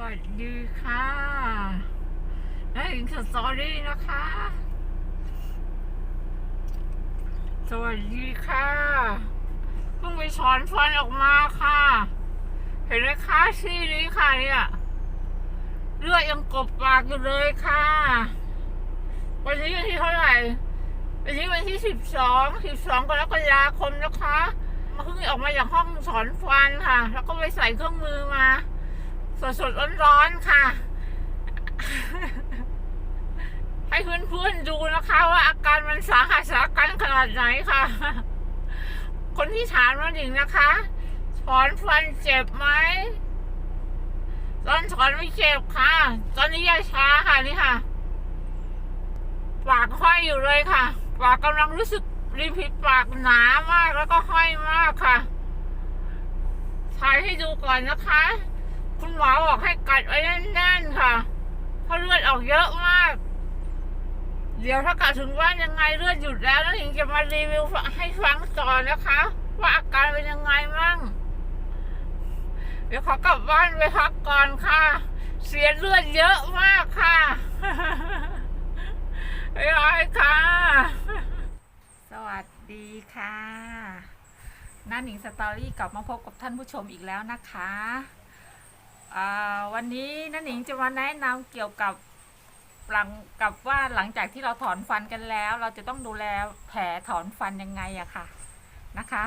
วัสดีค่ะนายหญิงสตอรี่นะคะ สวัสดีค่ะเพิ่งไปถอนฟันออกมาค่ะ เห็นไหมคะซี่นี้ค่ะเนี่ยเลือดยังกบปากอยู่เลยค่ะ วันนี้วันที่เท่าไหร่ วันนี้วันที่สิบสองสิบสองกรกฎาคมนะคะมาเพิ่งออกมาจากห้องถอนฟันค่ะ แล้วก็ไปใส่เครื่องมือมา สดสดร้อนร้อนๆค่ะ ให้เพื่อนๆดูนะคะว่าอาการมันสาหัสสากันขนาดไหนค่ะ คนที่ถามน้องหญิงนะคะถอนฟันเจ็บไหมตอนถอนไม่เจ็บค่ะ ตอนนี้ยาช้าค่ะนี่ค่ะ ปากห้อยอยู่เลยค่ะ ปากกำลังรู้สึกริมฝีปากหนามากแล้วก็ห้อยมากค่ะถ่ายให้ดูก่อนนะคะ คุณหมอบอกให้กัดไว้แน่นๆค่ะ เพราะเลือดออกเยอะมาก เดี๋ยวถ้ากลับถึงบ้านยังไงเลือดหยุดแล้วแล้วถึงจะมารีวิวให้ฟังต่อนะคะ ว่าอาการเป็นยังไงมั่ง เดี๋ยวขอกลับบ้านไปพักก่อนค่ะ เสียเลือดเยอะมากค่ะบ๊ายบายค่ะ สวัสดีค่ะน้าหนิงสตอรี่กลับมาพบกับท่านผู้ชมอีกแล้วนะคะ วันนี้น้าหนิงจะมาแนะนำเกี่ยวกับหลังกับว่าหลังจากที่เราถอนฟันกันแล้ว เราจะต้องดูแลแผลถอนฟันยังไงอะค่ะนะคะ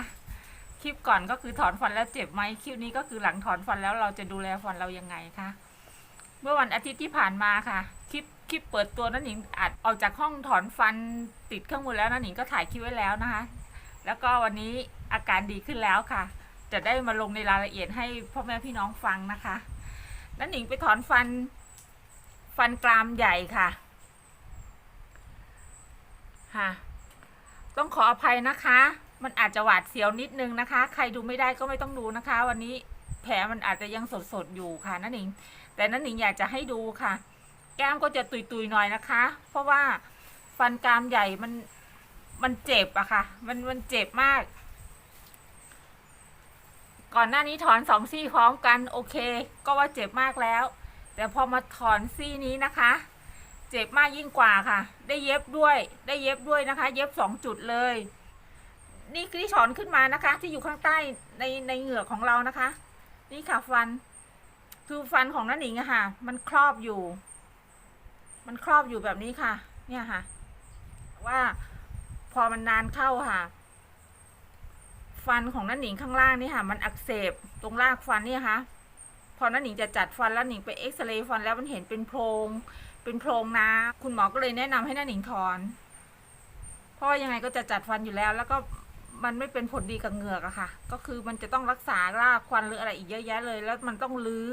คลิปก่อนก็คือถอนฟันแล้วเจ็บไหมคลิปนี้ก็คือหลังถอนฟันแล้วเราจะดูแลฟันเรายังไงคะเมื่อวันอาทิตย์ที่ผ่านมาค่ะคลิปคลิปเปิดตัวนั่นหนิงอัดออกจากห้องถอนฟันติดเครื่องมือแล้วนั่นหนิงก็ถ่ายคลิปไว้แล้วนะคะ แล้วก็วันนี้อาการดีขึ้นแล้วค่ะ จะได้มาลงในรายละเอียดให้พ่อแม่พี่น้องฟังนะคะ นั่นหนิงไปถอนฟัน ฟันกรามใหญ่ค่ะค่ะ ต้องขออภัยนะคะ มันอาจจะหวาดเสียวนิดนึงนะคะ ใครดูไม่ได้ก็ไม่ต้องดูนะคะ วันนี้แผลมันอาจจะยังสดๆอยู่ค่ะนั่นหนิง แต่นั่นหนิงอยากจะให้ดูค่ะ แก้มก็จะตุยๆหน่อยนะคะ เพราะว่าฟันกรามใหญ่มันมันเจ็บอะค่ะ มันมันเจ็บมาก ก่อนหน้านี้ถอนสองซี่พร้อมกันโอเค ก็ว่าเจ็บมากแล้ว แต่พอมาถอนซี่นี้นะคะ เจ็บมากยิ่งกว่าค่ะ ได้เย็บด้วย ได้เย็บด้วยนะคะ เย็บสองจุดเลย นี่คือที่ถอนขึ้นมานะคะ ที่อยู่ข้างใต้ในในเหงือกของเรานะคะ นี่ค่ะฟัน คือฟันของน้าหนิงอะค่ะ มันครอบอยู่ มันครอบอยู่แบบนี้ค่ะ เนี่ยค่ะ ว่าพอมันนานเข้าค่ะ ฟันของน้าหนิงข้างล่างนี่ค่ะ มันอักเสบตรงรากฟันเนี่ยค่ะ พอน้าหนิงจะจัดฟันแล้วหนิงไปเอ็กซเรย์ฟันแล้วมันเห็นเป็นโพรง เป็นโพรงน้ำคุณหมอก็เลยแนะนำให้น้าหนิงถอนเพราะว่ายังไงก็จะจัดฟันอยู่แล้ว แล้วก็มันไม่เป็นผลดีกับเหงือกอะค่ะ ก็คือมันจะต้องรักษารากฟันหรืออะไรอีกเยอะแยะเลย แล้วมันต้องรื้อ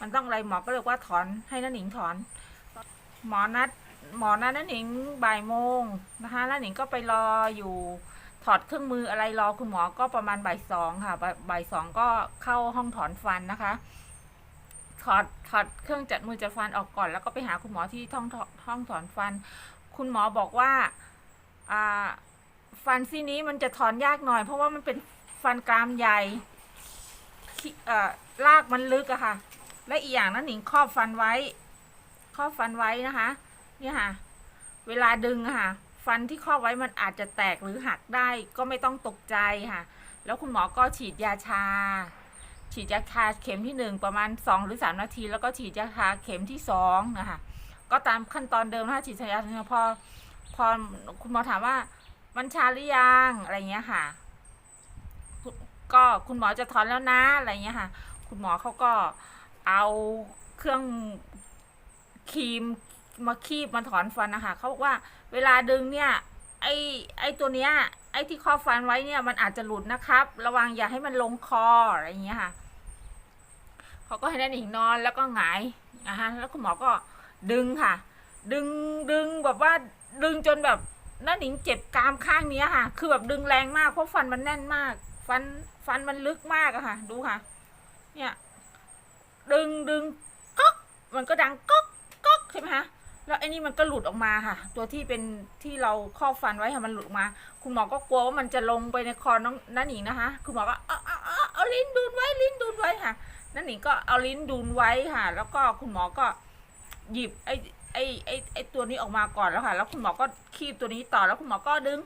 มันต้องอะไรหมอก็เลยว่าถอนให้น้าหนิงถอน หมอนัดหมอนัดน้าหนิงบ่ายโมงนะคะแล้วหนิงก็ไปรออยู่ ถอดเครื่องมืออะไรรอคุณหมอก็ประมาณบ่ายสองค่ะบ่ายสองก็เข้าห้องถอนฟันนะคะ ถอดถอดเครื่องจัดมือจัดฟันออกก่อน แล้วก็ไปหาคุณหมอที่ห้องห้องถอนฟัน คุณหมอบอกว่าฟันซี่นี้มันจะถอนยากหน่อย เพราะว่ามันเป็นฟันกรามใหญ่ขี้เอ่อรากมันลึกอะค่ะ และอีกอย่างนั้นหนิงครอบฟันไว้ ครอบฟันไว้นะคะ เนี่ยค่ะ เวลาดึงอะค่ะ ฟันที่ครอบไว้มันอาจจะแตกหรือหักได้ก็ไม่ต้องตกใจค่ะ แล้วคุณหมอก็ฉีดยาชา ฉีดยาชาเข็มที่หนึ่งประมาณสองหรือสามนาที แล้วก็ฉีดยาชาเข็มที่สองนะคะก็ตามขั้นตอนเดิมถ้าฉีดยาชาพอพอคุณหมอถามว่ามันชาหรือยังอะไรเงี้ยค่ะ ก็คุณหมอจะถอนแล้วนะอะไรเงี้ยค่ะ คุณหมอเขาก็เอาเครื่องครีม มาคีบมาถอนฟันนะคะเขาบอกว่าเวลาดึงเนี่ยไอไอตัวเนี้ยไอที่ครอบฟันไว้เนี่ยมันอาจจะหลุดนะครับ ระวังอย่าให้มันลงคออะไรเงี้ยค่ะเขาก็ให้นั่นอีกนอนแล้วก็หงายนะคะแล้วคุณหมอก็ดึงค่ะ ดึงดึงแบบว่าดึงจนแบบน้าหนิงเจ็บกรามข้างเนี้ยค่ะ คือแบบดึงแรงมากเพราะฟันมันแน่นมาก ฟันฟันมันลึกมากอะค่ะ ดูค่ะ เนี่ย ดึงดึงก๊อกมันก็ดังก๊อกก๊อกใช่ไหมคะ แล้วไอ้นี่มันก็หลุดออกมาค่ะ ตัวที่เป็นที่เราครอบฟันไว้ค่ะมันหลุดออกมา คุณหมอก็กลัวว่ามันจะลงไปในคอน้องน้าหนิงนะคะ คุณหมอก็เอาเอาเอาเอาลิ้นดูดไว้ลิ้นดูดไว้ค่ะนั่นหนิงก็เอาลิ้นดุนไว้ค่ะ แล้วก็คุณหมอก็หยิบไอ้ไอ้ไอ้ไอ้ตัวนี้ออกมาก่อนแล้วค่ะ แล้วคุณหมอก็คีบตัวนี้ต่อแล้วคุณหมอก็ดึง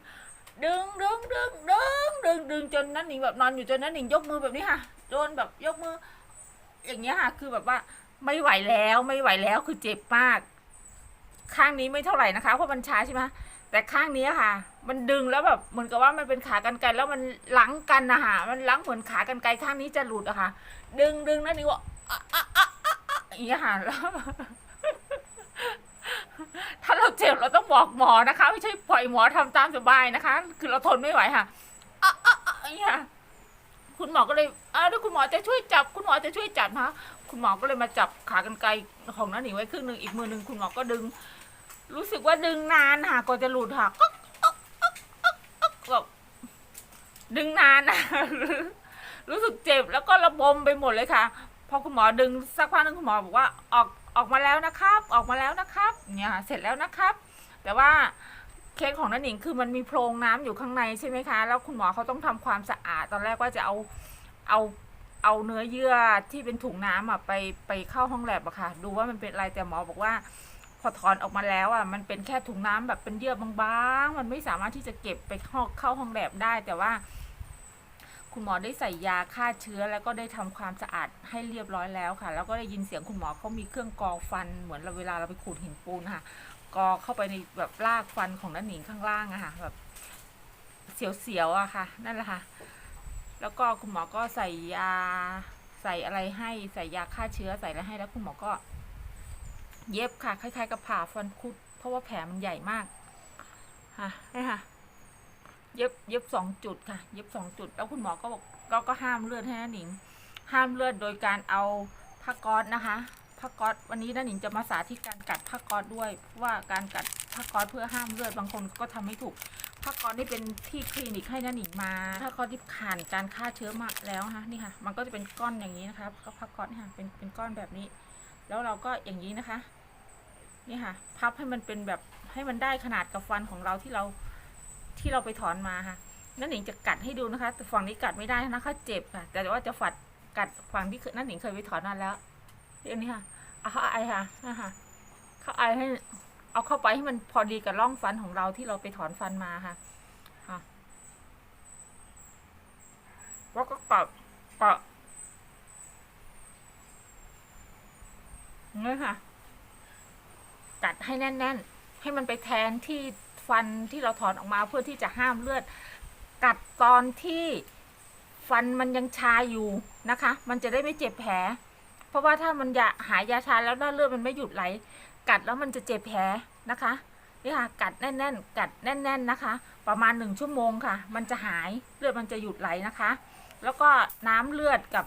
ดึงดึงดึงดึงดึงดึงจนนั่นหนิงแบบนอนอยู่จนนั่นหนิงยกมือแบบนี้ค่ะโดนแบบยกมือ อย่างเงี้ยค่ะ คือแบบว่าไม่ไหวแล้วไม่ไหวแล้วคือเจ็บมาก ข้างนี้ไม่เท่าไหร่นะคะเพราะมันช้าใช่ไหมแต่ข้างนี้ค่ะ มันดึงแล้วแบบเหมือนกับว่ามันเป็นขากรรไกรแล้วมันลังกันนะคะมันลังเหมือนขากรรไกรข้างนี้จะหลุดอะค่ะ ดึงดึงนั่นนี่ว่าอะอะอะอะอะอย่างเงี้ค่ะแล้วถ้าเราเจ็บเราต้องบอกหมอนะคะ ไม่ใช่ปล่อยหมอทำตามสบายนะคะ คือเราทนไม่ไหวค่ะอะอะอะอย่างเงี้ยคุณหมอก็เลยอ่าเดี๋ยวคุณหมอจะช่วยจับ คุณหมอจะช่วยจับนะคะคุณหมอก็เลยมาจับขากรรไกรของน้าหนิงไว้ครึ่งหนึ่งอีกมือหนึ่งคุณหมอก็ดึง รู้สึกว่าดึงนานค่ะกว่าจะหลุดค่ะก็แบบดึงนานนะรู้สึกเจ็บแล้วก็ระบมไปหมดเลยค่ะ พอคุณหมอดึงสักพักนึงคุณหมอบอกว่าออกออกมาแล้วนะครับ ออกมาแล้วนะครับ เนี่ยค่ะเสร็จแล้วนะครับ แต่ว่าเคสของนันหนิงคือมันมีโพรงน้ำอยู่ข้างในใช่ไหมคะ แล้วคุณหมอเขาต้องทำความสะอาด ตอนแรกว่าจะเอาเอาเอาเนื้อเยื่อที่เป็นถุงน้ำอะไปไปเข้าห้องแลบอะค่ะ ดูว่ามันเป็นอะไรแต่หมอบอกว่า พอถอนออกมาแล้วอะมันเป็นแค่ถุงน้ำแบบเป็นเยื่อบางๆ มันไม่สามารถที่จะเก็บไปเข้าเข้าห้องแลบได้ แต่ว่า คุณหมอได้ใส่ยาฆ่าเชื้อ แล้วก็ได้ทำความสะอาดให้เรียบร้อยแล้วค่ะ แล้วก็ได้ยินเสียงคุณหมอเขามีเครื่องกรองฟันเหมือนเราเวลาเราไปขูดหินปูนค่ะกรอเข้าไปในแบบรากฟันของนันหนิงข้างล่างอะค่ะแบบเสียวๆอะค่ะ นั่นแหละค่ะ แล้วก็คุณหมอก็ใส่ยาใส่อะไรให้ใส่ยาฆ่าเชื้อใส่อะไรให้แล้วคุณหมอก็ เย็บค่ะ คล้ายๆ กับผ่าฟันคุด เพราะว่าแผลมันใหญ่มาก ค่ะนี่ค่ะ เย็บเย็บสองจุดค่ะ เย็บสองจุด แล้วคุณหมอก็บอกก็ก็ห้ามเลือดให้น้าหนิง ห้ามเลือดโดยการเอาผ้าก๊อซนะคะผ้าก๊อซวันนี้น้าหนิงจะมาสาธิตการกัดผ้าก๊อซด้วยเพราะว่าการกัดผ้าก๊อซเพื่อห้ามเลือดบางคนก็ทำไม่ถูกผ้าก๊อซนี่เป็นที่คลินิกให้น้าหนิงมาผ้าก๊อซที่ผ่านการฆ่าเชื้อมาแล้วนะคะนี่ค่ะ มันก็จะเป็นก้อนอย่างนี้นะคะก็ผ้าก๊อซนี่ค่ะเป็นเป็นก้อนแบบนี้ แล้วเราก็อย่างนี้นะคะ นี่ค่ะ พับให้มันเป็นแบบให้มันได้ขนาดกับฟันของเราที่เราที่เราไปถอนมาค่ะนั่นหนิงจะกัดให้ดูนะคะแต่ฝั่งนี้กัดไม่ได้นะคะเจ็บค่ะ แต่ว่าจะฝัดกัดฝั่งที่นั่นหนิงเคยไปถอนมาแล้วเรื่องนี้ค่ะเอาเข้าไอค่ะนะคะเข้าไอให้เอาเข้าไปให้มันพอดีกับร่องฟันของเราที่เราไปถอนฟันมาค่ะค่ะแล้วก็กัดกัดนี่ค่ะ กัดให้แน่น ๆ ให้มันไปแทนที่ฟันที่เราถอนออกมาเพื่อที่จะห้ามเลือด กัดตอนที่ฟันมันยังชาอยู่นะคะ มันจะได้ไม่เจ็บแผล เพราะว่าถ้ามันยาหายยาชาแล้วเลือดมันไม่หยุดไหล กัดแล้วมันจะเจ็บแผลนะคะนี่ค่ะกัดแน่น ๆ กัดแน่น ๆนะคะ ประมาณหนึ่งชั่วโมงค่ะ มันจะหายเลือดมันจะหยุดไหลนะคะ แล้วก็น้ำเลือดกับ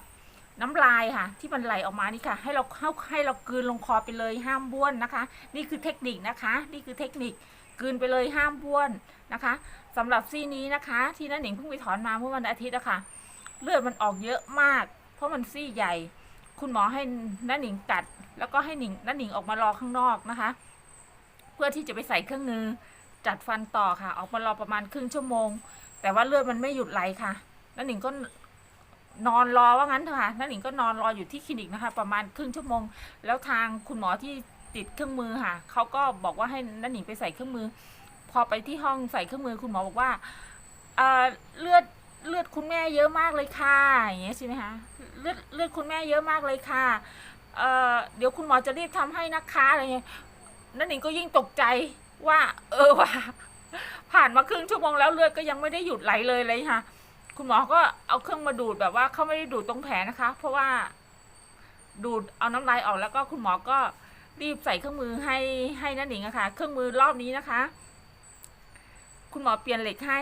น้ำลายค่ะ ที่มันไหลออกมานี่ค่ะ ให้เราเข้าให้เรากลืนลงคอไปเลยห้ามบ้วนนะคะ นี่คือเทคนิคนะคะ นี่คือเทคนิคกลืนไปเลยห้ามบ้วนนะคะสำหรับซี่นี้นะคะ ที่น้าหนิงเพิ่งไปถอนมาเมื่อวันอาทิตย์อะค่ะเลือดมันออกเยอะมาก เพราะมันซี่ใหญ่ คุณหมอให้น้าหนิงกัด แล้วก็ให้หนิงน้าหนิงออกมารอข้างนอกนะคะ เพื่อที่จะไปใส่เครื่องมือจัดฟันต่อค่ะ ออกมารอประมาณครึ่งชั่วโมง แต่ว่าเลือดมันไม่หยุดไหลค่ะน้าหนิงก็ นอนรอว่างั้นเถอะค่ะน้าหนิงก็นอนรออยู่ที่คลินิกนะคะ ประมาณครึ่งชั่วโมง แล้วทางคุณหมอที่ติดเครื่องมือค่ะเขาก็บอกว่าให้น้าหนิงไปใส่เครื่องมือ พอไปที่ห้องใส่เครื่องมือคุณหมอบอกว่าเอ่อเลือดเลือดคุณแม่เยอะมากเลยค่ะอย่างเงี้ยใช่ไหมคะเลือดเลือดคุณแม่เยอะมากเลยค่ะเอ่อเดี๋ยวคุณหมอจะรีบทำให้นะคะอะไรเงี้ยนั่นหนิงก็ยิ่งตกใจว่า เออว่าผ่านมาครึ่งชั่วโมงแล้วเลือดก็ยังไม่ได้หยุดไหลเลยเลยค่ะ คุณหมอก็เอาเครื่องมาดูดแบบว่าเขาไม่ได้ดูดตรงแผลนะคะ เพราะว่าดูดเอาน้ำลายออกแล้วก็คุณหมอก็รีบใส่เครื่องมือให้ให้นั่นหนิงอะค่ะเครื่องมือรอบนี้นะคะ คุณหมอเปลี่ยนเหล็กให้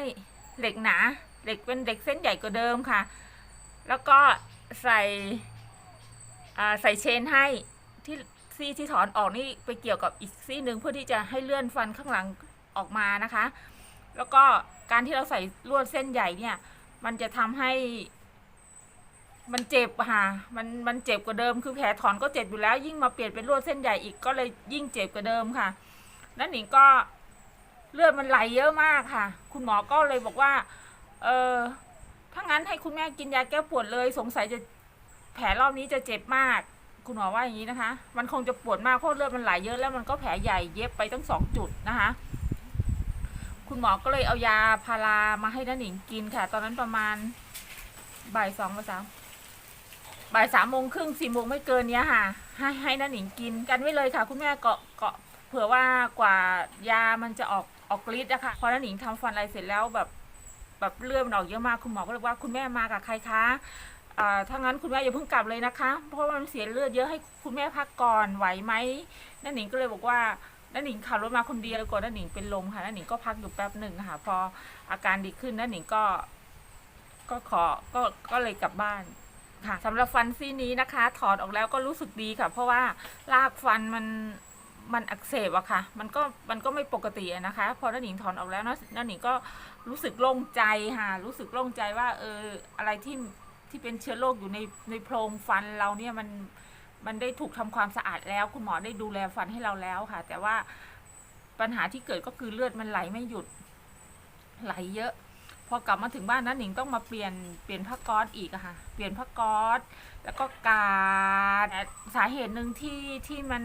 เหล็กหนาเหล็กเป็นเหล็กเส้นใหญ่กว่าเดิมค่ะ แล้วก็ใส่ใส่เชนให้ที่ซี่ที่ถอนออกนี่ไปเกี่ยวกับอีกซี่หนึ่งเพื่อที่จะให้เลื่อนฟันข้างหลังออกมานะคะ แล้วก็การที่เราใส่ลวดเส้นใหญ่เนี่ย มันจะทำให้ มันเจ็บค่ะ มันมันเจ็บกว่าเดิม คือแผลถอนก็เจ็บอยู่แล้ว ยิ่งมาเปลี่ยนเป็นลวดเส้นใหญ่อีกก็เลยยิ่งเจ็บกว่าเดิมค่ะนั่นหนิงก็เลือดมันไหลเยอะมากค่ะ คุณหมอก็เลยบอกว่า เออถ้างั้นให้คุณแม่กินยาแก้ปวดเลย สงสัยจะแผผลรอบนี้จะเจ็บมาก คุณหมอว่าอย่างนี้นะคะ มันคงจะปวดมากเพราะเลือดมันไหลเยอะแล้วมันก็แผลใหญ่เย็บไปตั้งสองจุดนะคะ คุณหมอก็เลยเอายาพารามาให้น้าหนิงกินค่ะ ตอนนั้นประมาณบ่ายสองบ่ายสามบ่ายสามโมงครึ่งสี่โมงไม่เกินเนี้ยค่ะ ให้ให้น้าหนิงกินกันไว้เลยค่ะ คุณแม่เกาะเกาะเผื่อว่ากว่ายามันจะออกออกฤทธิ์อะค่ะพอน้าหนิงทำฟันอะไรเสร็จแล้วแบบแบบเลือดมันออกเยอะมากคุณหมอก็เลยว่าคุณแม่มากับใครคะอ่าถ้างั้นคุณแม่อย่าเพิ่งกลับเลยนะคะ เพราะว่ามันเสียเลือดเยอะให้คุณแม่พักก่อนไหวไหมน้าหนิงก็เลยบอกว่า น้าหนิงขับรถมาคนเดียวก่อนน้าหนิงเป็นลมค่ะน้าหนิงก็พักอยู่แป๊บหนึ่งค่ะ พออาการดีขึ้นน้าหนิงก็ ก็ขอก็ก็เลยกลับบ้านค่ะสำหรับฟันซี่นี้นะคะ ถอดออกแล้วก็รู้สึกดีค่ะ เพราะว่ารากฟันมันมันอักเสบอะค่ะ มันก็มันก็ไม่ปกตินะคะ พอน้าหนิงถอนออกแล้วน้าหนิงก็รู้สึกโล่งใจค่ะ รู้สึกโล่งใจว่า เอออะไรที่ที่เป็นเชื้อโรคอยู่ในในโพรงฟันเราเนี่ยมัน มันได้ถูกทำความสะอาดแล้ว คุณหมอได้ดูแลฟันให้เราแล้วค่ะ แต่ว่าปัญหาที่เกิดก็คือเลือดมันไหลไม่หยุด ไหลเยอะ พอกลับมาถึงบ้านนะหนิงต้องมาเปลี่ยนเปลี่ยนผ้าก๊อซอีกอะค่ะ เปลี่ยนผ้าก๊อซแล้วก็กาดสาเหตุหนึ่งที่ที่มัน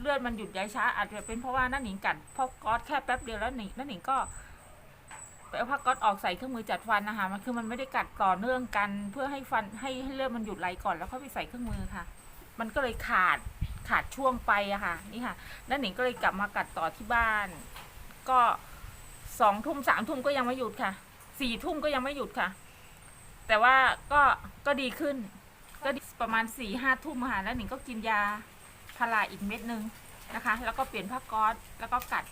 เลือดมันหยุดย้ายช้าอาจจะเป็นเพราะว่าน้าหนิงกัดผ้าก๊อซแค่แป๊บเดียวแล้วหนิงน้าหนิงก็ ไปเอาผ้าก๊อซออกใส่เครื่องมือจัดฟันนะคะมันคือมันไม่ได้กัดต่อเนื่องกัน เพื่อให้ฟันให้ให้เลือดมันหยุดไหลก่อนแล้วค่อยไปใส่เครื่องมือค่ะ มันก็เลยขาดขาดช่วงไปอะค่ะ นี่ค่ะน้าหนิงก็เลยกลับมากัดต่อที่บ้าน ก็สองทุ่มสามทุ่มก็ยังไม่หยุดค่ะสี่ทุ่มก็ยังไม่หยุดค่ะ แต่ว่าก็ก็ดีขึ้น ก็ประมาณสี่ห้าทุ่มค่ะแล้วหนิงก็กินยาพาราอีกเม็ดนึงนะคะ แล้วก็เปลี่ยนผ้าก๊อซแล้วก็กัด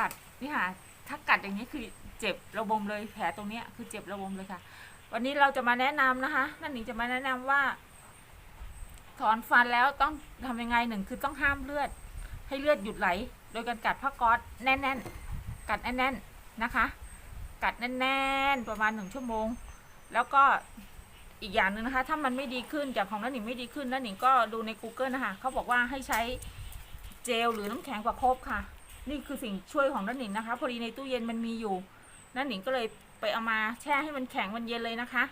กัดนี่ค่ะถ้ากัดอย่างนี้คือ เจ็บระบมเลยแผลตรงเนี้ยคือเจ็บระบมเลยค่ะ วันนี้เราจะมาแนะนำนะคะนั่นหนิงจะมาแนะนำว่า ถอนฟันแล้วต้องทำยังไงหนึ่งคือต้องห้ามเลือด ให้เลือดหยุดไหล โดยการกัดผ้าก๊อซแน่นๆ กัดแน่นๆนะคะ กัดแน่นๆประมาณหนึ่งชั่วโมง แล้วก็อีกอย่างหนึ่งนะคะ ถ้ามันไม่ดีขึ้นจากของน้าหนิงไม่ดีขึ้นน้าหนิงก็ดูใน Google นะคะเขาบอกว่าให้ใช้เจลหรือน้ำแข็งประคบค่ะ นี่คือสิ่งช่วยของน้าหนิงนะคะ พอดีในตู้เย็นมันมีอยู่ น้าหนิงก็เลยไปเอามาแช่ให้มันแข็งมันเย็นเลยนะคะ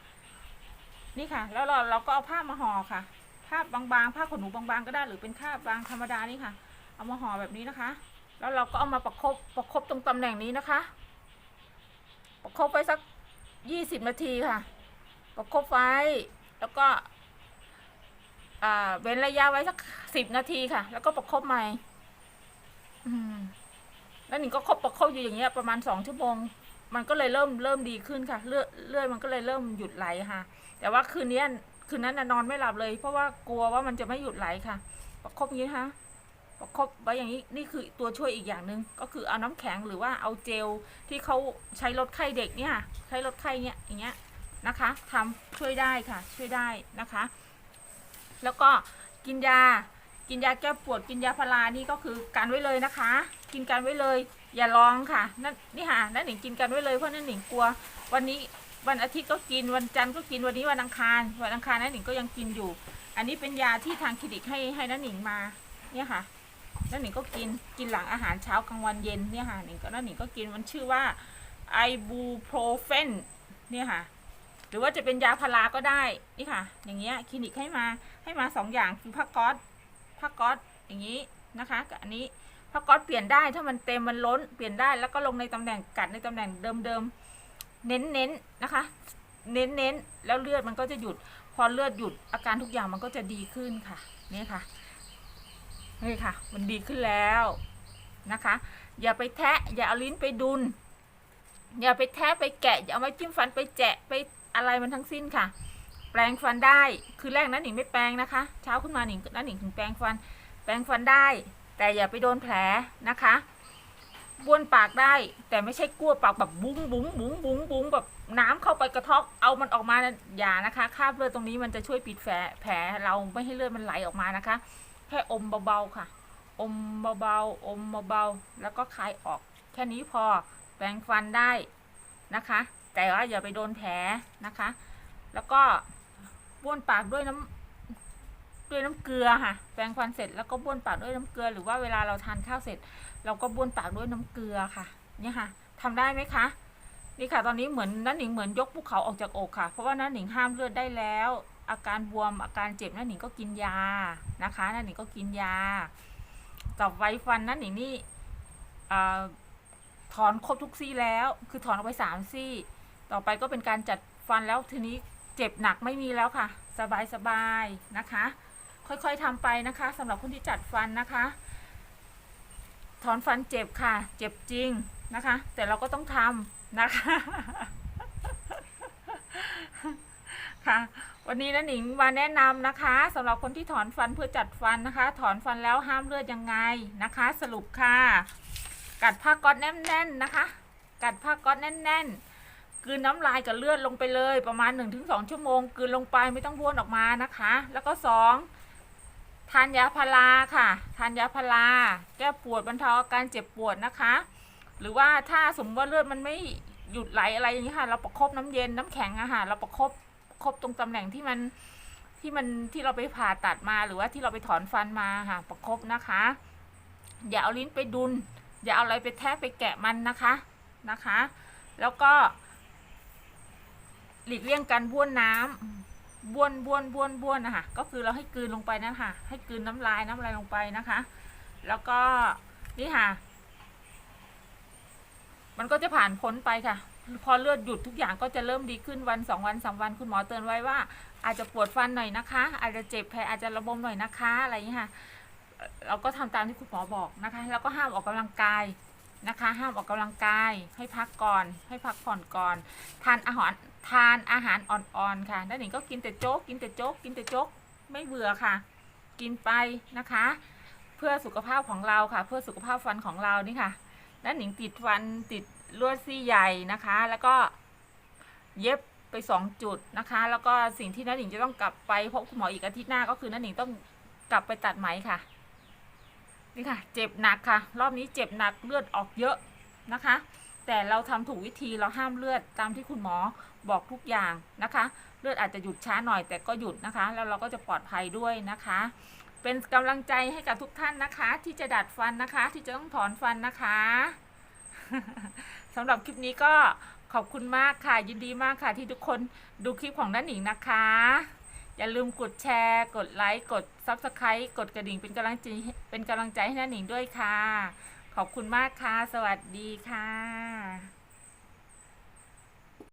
นี่ค่ะ แล้วเราเราก็เอาผ้ามาห่อค่ะ ผ้าบางๆ ผ้าขนหนูบางๆก็ได้หรือเป็นผ้าบางธรรมดานี่ค่ะ เอามาห่อแบบนี้นะคะ แล้วเราก็เอามาประคบประคบตรงตำแหน่งนี้นะคะ ประคบไว้สักยี่สิบนาทีค่ะ ประคบไว้แล้วก็เว้นระยะไว้สักสิบนาทีค่ะ แล้วก็ประคบใหม่อืมแล้วหนิงก็คบประคบอยู่อย่างเงี้ยประมาณสองชั่วโมง มันก็เลยเริ่มเริ่มดีขึ้นค่ะ เลือดเลือดมันก็เลยเริ่มหยุดไหลค่ะ แต่ว่าคืนนี้คืนนั้นนอนไม่หลับเลย เพราะว่ากลัวว่ามันจะไม่หยุดไหลค่ะ ประคบอย่างนี้นะคะประคบไว้อย่างนี้นี่คือตัวช่วยอีกอย่างหนึ่งก็คือเอาน้ำแข็งหรือว่าเอาเจลที่เขาใช้ลดไข้เด็กเนี่ย ใช้ลดไข้เนี่ยอย่างเงี้ยนะคะทำช่วยได้ค่ะ ช่วยได้นะคะ แล้วก็กินยา กินยาแก้ปวดกินยาพารานี่ก็คือกันไว้เลยนะคะ กินกันไว้เลย อย่าลองค่ะนั่นนี่ค่ะนั่นหนิงกินกันไว้เลยเพราะนั่นหนิงกลัว วันนี้วันอาทิตย์ก็กินวันจันทร์ก็กินวันนี้วันอังคารวันอังคารนั่นหนิงก็ยังกินอยู่ อันนี้เป็นยาที่ทางคลินิกให้ให้นั่นหนิงมา เนี่ยค่ะแล้วหนิงก็กินกินหลังอาหารเช้ากลางวันเย็นเนี่ยค่ะหนิงก็แล้วหนิงก็กินมันชื่อว่าไอบูโปรเฟนเนี่ยค่ะ หรือว่าจะเป็นยาพาราก็ได้นี่ค่ะ อย่างเงี้ยคลินิกให้มาให้มาสองอย่างคือผ้าก๊อซผ้าก๊อซอย่างนี้นะคะกับอันนี้ ผ้าก๊อซเปลี่ยนได้ถ้ามันเต็มมันล้นเปลี่ยนได้แล้วก็ลงในตำแหน่งกัดในตำแหน่งเดิมๆเน้นๆนนะคะ เน้นๆแล้วเลือดมันก็จะหยุด พอเลือดหยุดอาการทุกอย่างมันก็จะดีขึ้นค่ะนี่ค่ะนี่ค่ะ มันดีขึ้นแล้วนะคะ อย่าไปแทะอย่าเอาลิ้นไปดุนอย่าไปแทะไปแกะอย่าเอาไม้จิ้มฟันไปแจะไปอะไรมันทั้งสิ้นค่ะ แปรงฟันได้คือแรกนั้นหนิงไม่แปรงนะคะ เช้าขึ้นมาหนิงนั้นหนิงถึงแปรงฟัน แปรงฟันได้ แต่อย่าไปโดนแผลนะคะบ้วนปากได้ แต่ไม่ใช่กลัวปากแบบบุ้งบุ้งบุ้งบุ้งบุ้งแบบน้ำเข้าไปกระทอกเอามันออกมาอย่านะคะคราบเลือดตรงนี้มันจะช่วยปิดแผลแผลเราไม่ให้เลือดมันไหลออกมานะคะ แค่อมเบาๆค่ะ อมเบาๆอมเบาๆแล้วก็คายออก แค่นี้พอแปรงฟันได้นะคะ แต่ว่าอย่าไปโดนแผลนะคะ แล้วก็บ้วนปากด้วยน้ำ ด้วยน้ำเกลือค่ะ แปรงฟันเสร็จแล้วก็บ้วนปากด้วยน้ำเกลือ หรือว่าเวลาเราทานข้าวเสร็จ เราก็บ้วนปากด้วยน้ำเกลือค่ะ เนี่ยค่ะทำได้ไหมคะ นี่ค่ะ ตอนนี้เหมือนน้าหนิงเหมือนยกภูเขาออกจากอกค่ะ เพราะว่าน้าหนิงห้ามเลือดได้แล้ว อาการบวมอาการเจ็บนั่นหนิงก็กินยานะคะนั่นหนิงก็กินยากับไวฟันนั่นหนิงนี่ถอนครบทุกซี่แล้ว คือถอนออกไปสามซี่ ต่อไปก็เป็นการจัดฟันแล้วทีนี้เจ็บหนักไม่มีแล้วค่ะ สบายสบายๆนะคะ ค่อยๆทำไปนะคะ สำหรับคนที่จัดฟันนะคะ ถอนฟันเจ็บค่ะ เจ็บจริงนะคะ แต่เราก็ต้องทำนะคะค่ะวันนี้นะหนิงมาแนะนำนะคะสำหรับคนที่ถอนฟันเพื่อจัดฟันนะคะ ถอนฟันแล้วห้ามเลือดยังไงนะคะ สรุปค่ะ กัดผ้าก๊อตแน่น ๆนะคะ กัดผ้าก๊อตแน่น ๆกืนน้ำลายกับเลือดลงไปเลยประมาณ 1-2 ชั่วโมงกืนลงไปไม่ต้องบ้วนออกมานะคะ แล้วก็สอง ทานยาพาราค่ะ ทานยาพาราแก้ปวดบรรเทาอาการเจ็บปวดนะคะ หรือว่าถ้าสมมติว่าเลือดมันไม่หยุดไหลอะไรอย่างนี้ค่ะ เราประคบน้ำเย็นน้ำแข็งอะค่ะเราประคบปรบตรงตำแหน่งที่มันที่มันที่เราไปผ่าตัดมาหรือว่าที่เราไปถอนฟันมาค่ะ ประคบนะคะ อย่าเอาลิ้นไปดุนอย่าเอาอะไรไปแทะไปแกะมันนะคะนะคะ แล้วก็ หลีกเลี่ยงการบ้วนน้ำ บ้วนบ้วนบ้วนบ้วนนะคะก็คือเราให้กลืนลงไปนะคะ ให้กลืนน้ำลายน้ำลายลงไปนะคะ แล้วก็นี่ค่ะ มันก็จะผ่านพ้นไปค่ะ พอเลือดหยุดทุกอย่างก็จะเริ่มดีขึ้นวันสองวันสามวันคุณหมอเตือนไว้ว่า อาจจะปวดฟันหน่อยนะคะ อาจจะเจ็บแผลอาจจะระบมหน่อยนะคะ อะไรอย่างนี้ค่ะ เราก็ทำตามที่คุณหมอบอกนะคะ แล้วก็ห้ามออกกำลังกายนะคะ ห้ามออกกำลังกาย ให้พักก่อน ให้พักผ่อนก่อน ทานอาหาร ทานอาหารอ่อนๆค่ะแล้วหนิงก็กินแต่โจ๊กกินแต่โจ๊กกินแต่โจ๊กไม่เบื่อค่ะ กินไปนะคะ เพื่อสุขภาพของเราค่ะ เพื่อสุขภาพฟันของเรานี่ค่ะแล้วหนิงติดฟันติดลวดซี่ใหญ่นะคะ แล้วก็เย็บไปสองจุดนะคะ แล้วก็สิ่งที่น้าหนิงจะต้องกลับไปพบคุณหมออีกอาทิตย์หน้าก็คือน้าหนิงต้องกลับไปตัดไหมค่ะ นี่ค่ะ เจ็บหนักค่ะ รอบนี้เจ็บหนักเลือดออกเยอะนะคะ แต่เราทำถูกวิธีเราห้ามเลือดตามที่คุณหมอบอกทุกอย่างนะคะ เลือดอาจจะหยุดช้าหน่อยแต่ก็หยุดนะคะ แล้วเราก็จะปลอดภัยด้วยนะคะ เป็นกำลังใจให้กับทุกท่านนะคะ ที่จะดัดฟันนะคะ ที่จะต้องถอนฟันนะคะสำหรับคลิปนี้ก็ขอบคุณมากค่ะ ยินดีมากค่ะ ที่ทุกคนดูคลิปของน้าหนิงนะคะ อย่าลืมกดแชร์ กดไลค์กด Subscribe กดกระดิ่งเป็นกำลังใจเป็นกำลังใจให้น้าหนิงด้วยค่ะ ขอบคุณมากค่ะ สวัสดีค่ะ